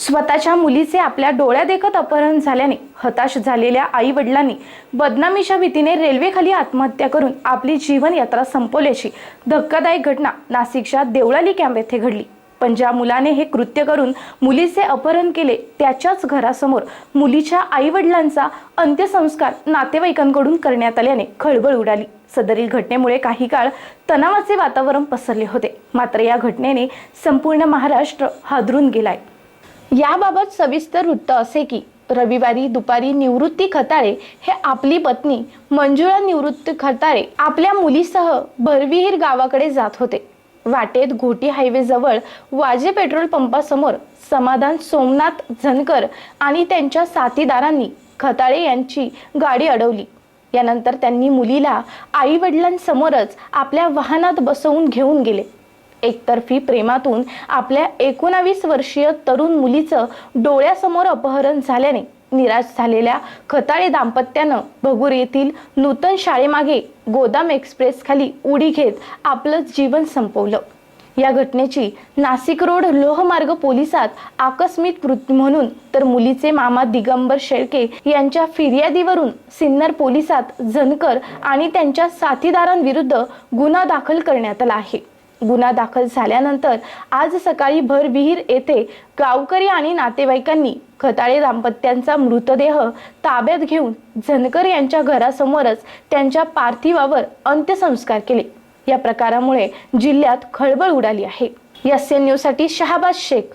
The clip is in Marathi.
स्वतःच्या मुलीचे आपल्या डोळ्यादेखत अपहरण झाल्याने हताश झालेल्या आई वडिलांनी बदनामीच्या भीतीने रेल्वेखाली आत्महत्या करून आपली जीवन यात्रा संपवल्याची धक्कादायक घटना नाशिकच्या देवळाली कॅम्प येथे घडली. पण ज्या मुलाने हे कृत्य करून मुलीचे अपहरण केले त्याच्याच घरासमोर मुलीच्या आई वडिलांचा अंत्यसंस्कार नातेवाईकांकडून करण्यात आल्याने खळबळ उडाली. सदरील घटनेमुळे काही काळ तणावाचे वातावरण पसरले होते. मात्र या घटनेने संपूर्ण महाराष्ट्र हादरून गेलाय. याबाबत सविस्तर वृत्त असे की रविवारी दुपारी निवृत्ती खताळे हे आपली पत्नी मंजुळा निवृत्ती खताळे आपल्या मुलीसह भरविहीर गावाकडे जात होते. वाटेत घोटी हायवे जवळ वाजे पेट्रोल पंपासमोर समाधान सोमनाथ झनकर आणि त्यांच्या साथीदारांनी खताळे यांची गाडी अडवली. यानंतर त्यांनी मुलीला आई वडिलांसमोरच आपल्या वाहनात बसवून घेऊन गेले. एकतर्फी प्रेमातून आपल्या एकोणावीस वर्षीय तरुण मुलीचं डोळ्यासमोर अपहरण झाल्याने निराश झालेल्या खताळे दाम्पत्यानं भगूर येथील नूतन शाळेमागे गोदाम एक्सप्रेस खाली उडी घेत आपलं जीवन संपवलं. या घटनेची नाशिक रोड लोहमार्ग पोलिसात आकस्मिक मृत्यू म्हणून तर मुलीचे मामा दिगंबर शेळके यांच्या फिर्यादीवरून सिन्नर पोलिसात जनकर आणि त्यांच्या साथीदारांविरुद्ध गुन्हा दाखल करण्यात आला आहे. गुन्हा दाखल झाल्यानंतर आज सकाळी भरविहीर येथे गावकरी आणि नातेवाईकांनी खताळे दाम्पत्यांचा मृतदेह ताब्यात घेऊन झनकर यांच्या घरासमोरच त्यांच्या पार्थिवावर अंत्यसंस्कार केले. या प्रकारामुळे जिल्ह्यात खळबळ उडाली आहे. या सी न्यूजसाठी शहाबाद शेख.